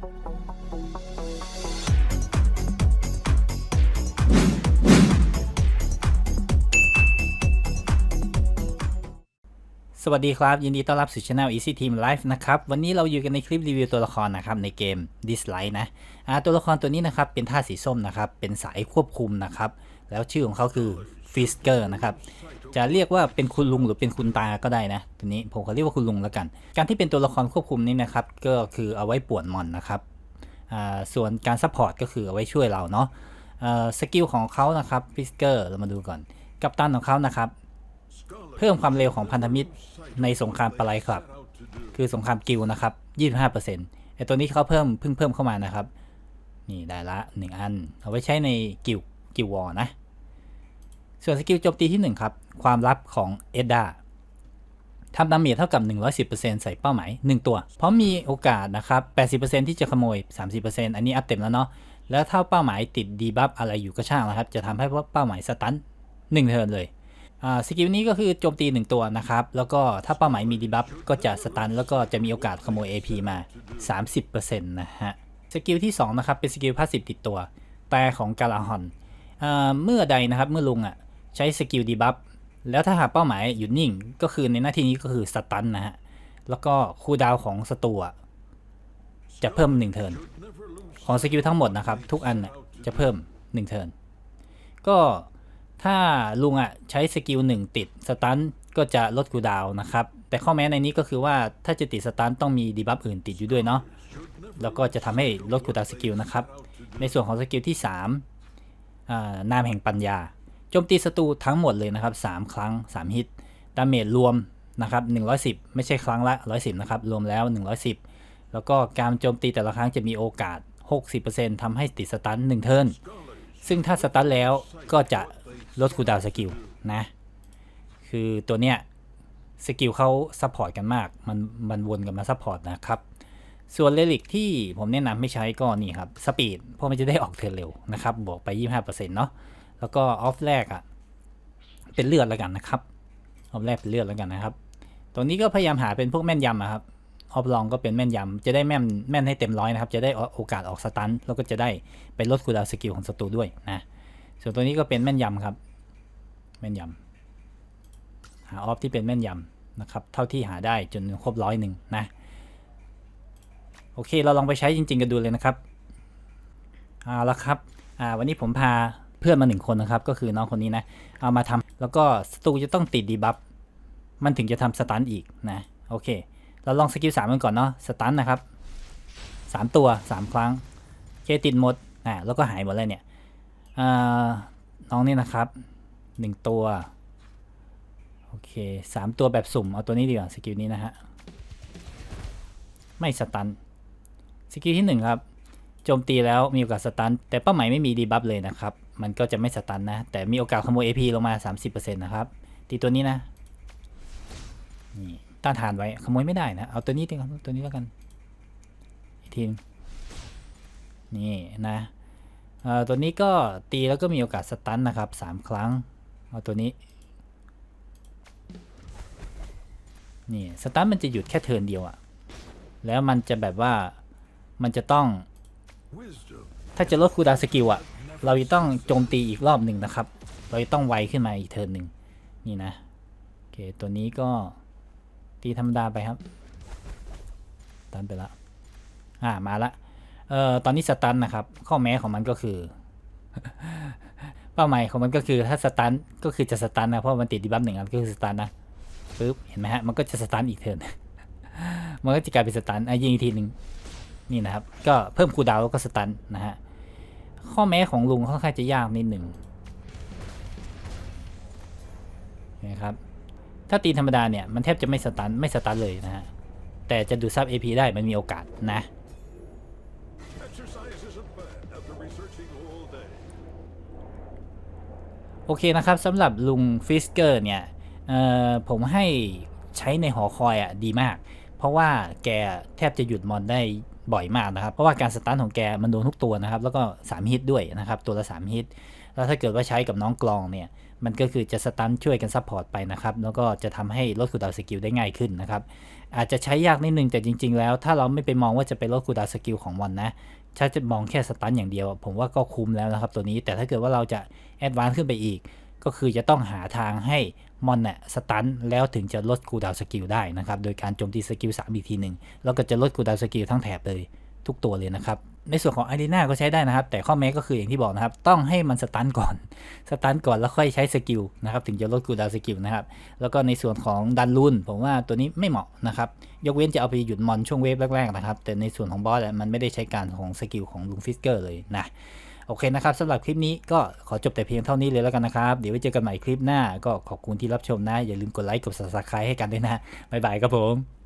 Thank you. สวัสดีครับ ยินดีต้อนรับสู่ช anel Easy Team Live นะครับ วันนี้เราอยู่กันในคลิปรีวิวตัวละครนะครับ ในเกม Dislike นะตัวละครตัวนี้นะครับ เป็นท่าสีส้มนะครับ เป็นสายควบคุมนะครับ แล้วชื่อของเขาคือ Fisker นะครับ จะเรียกว่าเป็นคุณลุงหรือเป็นคุณตาก็ได้นะตัวนี้ผมขอเรียกว่าคุณลุงแล้วกัน การที่เป็นตัวละครควบคุมนี้นะครับ ก็คือเอาไว้ป่วนมอนนะครับส่วนการซัพพอร์ตก็คือเอาไว้ช่วยเราเนาะสกิลของเขานะครับ Fisker เรามาดูก่อน กัปตันของเขานะครับ เพิ่มความเร็วของพันธมิตรในสงครามปลายครับ คือสงครามกิลนะครับ 25%ไอตัวนี้เขาเพิ่มเพิ่งเพิ่มเข้ามานะครับ นี่ได้ละ 1 อัน เอาไว้ใช้ในกิลกิลวอนะ ส่วนสกิลโจมตีที่ 1 ครับ ความลับของเอ็ดดาทำดาเมจเท่ากับ 110%ใส่เป้าหมาย 1 ตัว เพราะมีโอกาสนะครับ 80%ที่จะขโมย 30%อันนี้อัพเต็มแล้วเนาะ แล้วถ้าเป้าหมายติดดีบัฟอะไรอยู่ก็ช่างนะครับ จะทำให้เป้าหมายสตัน1เทิร์นเลย สกิลนี้ก็คือโจมตี 1 ตัวนะครับ แล้วก็ถ้าเป้าหมายมีดีบัฟก็จะสตัน แล้วก็จะมีโอกาสขโมย AP มา 30%นะฮะ สกิลที่ 2 นะครับ เป็นสกิลพาสซีฟติดตัว แต่ของกาลาฮอนเมื่อใดนะครับเมื่อลุงอะใช้สกิลดีบัฟแล้วถ้าหากเป้าหมายหยุดนิ่ง ก็คือในหน้าที่นี้ก็คือสตันนะฮะ แล้วก็คูลดาวของศัตรูจะเพิ่ม 1 เทิร์นของสกิลทั้งหมดนะครับ ทุกอันจะเพิ่ม 1 เทิร์นก็ ถ้าลุงอะใช้สกิลหนึ่งติดสตันก็จะลดคูดาวนะครับ แต่ข้อแม้ในนี้ก็คือว่าถ้าจะติดสตันต้องมีดีบัฟอื่นติดอยู่ด้วยเนาะแล้วก็จะทำให้ลดคูดาวสกิลนะครับ ในส่วนของสกิลที่3นามแห่งปัญญาโจมตีศัตรูทั้งหมดเลยนะครับ 3 ครั้ง 3 ฮิตดาเมจรวมนะครับ110 ไม่ใช่ครั้งละ 110 นะครับ รวมแล้ว 110 แล้วก็การโจมตีแต่ละครั้งจะมีโอกาส 60%ทำให้ติดสตัน1เทิร์นซึ่งถ้าสตันแล้วก็จะ ลดคูดาวสกิลนะ คือตัวเนี้ยสกิลเขาซัพพอร์ตกันมาก มันมันวนกันมาซัพพอร์ตนะครับ ส่วนเลลิกที่ผมแนะนำไม่ใช้ก็นี่ครับสปีดเพราะมันจะได้ออกเทิร์นเร็วนะครับ บวกไป 25%เนาะแล้วก็ออฟแรกอะ่ะ เป็นเลือดแล้วกันนะครับออฟแรกเป็นเลือดแล้วกันนะครับ ตรงนี้ก็พยายามหาเป็นพวกแม่นยำอะครับออฟลองก็เป็นแม่นยำจะได้แม่นแม่นให้เต็มร้อยนะครับ จะได้โอกาสออกสตันแล้วก็จะได้ไปลดคูดาวสกิลของศัตรูด้วยนะส่วนตัวนี้ก็เป็นแม่นยำครับ แม่นยำหาออฟที่เป็นแม่นยำนะครับ เท่าที่หาได้จนครบร้อยหนึ่งนะ โอเคเราลองไปใช้จริง ๆ กันดูเลยนะครับเอาละครับอ่าวันนี้ผมพาเพื่อนมาหนึ่งคนนะครับ ก็คือน้องคนนี้นะ เอามาทำแล้วก็สตูจะต้องติดดีบัฟมันถึงจะทำสตันอีกนะ โอเค เราลองสกิลสามกันก่อนเนาะสตันนะครับสามตัวสามครั้งเคติดหมดอ่าแล้วก็หายหมดเลยเนี่ยอ่าน้องนี่นะครับ หนึ่งตัว โอเคสามตัวแบบสุ่ม เอาตัวนี้ดีกว่าสกิลนี้นะฮะ ไม่สตันสกิลที่หนึ่งครับโจมตีแล้วมีโอกาสสตัน แต่เป้าหมายไม่มีดีบัฟเลยนะครับ มันก็จะไม่สตันนะ แต่มีโอกาสขโมย AP ลงมา 30%นะครับ ตีตัวนี้นะนี่ต้านทานไว้ขโมยไม่ได้นะ เอาตัวนี้ดีกว่าตัวนี้แล้วกันอีกทีนึงนี่นะเอ่อตัวนี้ก็ตีแล้วก็มีโอกาสสตันนะครับสามครั้ง เอาตัวนี้ นี่สตันมันจะหยุดแค่เทินเดียวอะแล้วมันจะแบบว่ามันจะต้อง ถ้าจะลดคูดาสกิลอะเราจะต้องโจมตีอีกรอบหนึ่งนะครับ เราจะต้องไวขึ้นมาอีกเทินหนึ่งนี่นะโอเคตัวนี้ก็ตีธรรมดาไปครับตันไปละอ่ามาละเอ่อตอนนี้สตันนะครับ ข้อแม้ของมันก็คือ เป้าหมายของมันก็คือถ้าสตันก็คือจะสตันนะเพราะมันติดดีบัฟหนึ่งอันก็คือสตันนะปึ๊บเห็นไหมฮะมันก็จะสตันอีกเทิร์นมันก็จะกลายเป็นสตันอะยิงอีกทีหนึ่งนี่นะครับ ก็เพิ่มคูดาวแล้วก็สตันนะฮะข้อแม้ของลุงค่อนข้างจะยากนิดหนึ่งนะครับถ้าตีธรรมดาเนี่ยมันแทบจะไม่สตันไม่สตันเลยนะฮะแต่จะดูดซับ AP ได้มันมีโอกาสนะ โอเคนะครับสำหรับลุงฟิสเกอร์เนี่ยผมให้ใช้ในหอคอยอะดีมาก เพราะว่าแกแทบจะหยุดมอนได้บ่อยมากนะครับ เพราะว่าการสตันของแกมันโดนทุกตัวนะครับ แล้วก็ 3 ฮิตด้วยนะครับ ตัวละ 3 ฮิต แล้วถ้าเกิดว่าใช้กับน้องกลองเนี่ย มันก็คือจะสตันช่วยกันซัพพอร์ตไปนะครับ แล้วก็จะทำให้ลดคูดาวสกิลได้ง่ายขึ้นนะครับ อาจจะใช้ยากนิดนึงแต่จริง ๆ แล้ว ถ้าเราไม่ไปมองว่าจะเป็นลดคูดาสกิลของมอนนะถ้าจะมองแค่สตันอย่างเดียว ผมว่าก็คุ้มแล้วนะครับตัวนี้แต่ถ้าเกิดว่าเราจะแอดวานซ์ขึ้นไปอีก ก็คือจะต้องหาทางให้มอนเนี่ยสตันแล้วถึงจะลดคูดาวสกิลได้นะครับโดยการโจมตีสกิล3อีกทีหนึ่งแล้วก็จะลดคูดาวสกิลทั้งแถบเลย ทุกตัวเลยนะครับ ในส่วนของอารีนาก็ใช้ได้นะครับ แต่ข้อแม้ก็คืออย่างที่บอกนะครับ ต้องให้มันสตันก่อน สตันก่อนแล้วค่อยใช้สกิลนะครับ ถึงจะลดคูลดาวน์สกิลนะครับ แล้วก็ในส่วนของดันรุนผมว่าตัวนี้ไม่เหมาะนะครับ ยกเว้นจะเอาไปหยุดมอนช่วงเวฟแรกๆนะครับ แต่ในส่วนของบอสมันไม่ได้ใช้การของสกิลของลุงฟิสเกอร์เลยนะโอเคนะครับสำหรับคลิปนี้ก็ขอจบแต่เพียงเท่านี้เลยแล้วกันนะครับ เดี๋ยวไว้เจอกันใหม่คลิปหน้า ก็ขอบคุณที่รับชมนะ อย่าลืมกดไลค์กด subscribe ให้กันด้วยนะ บ๊ายบายครับผม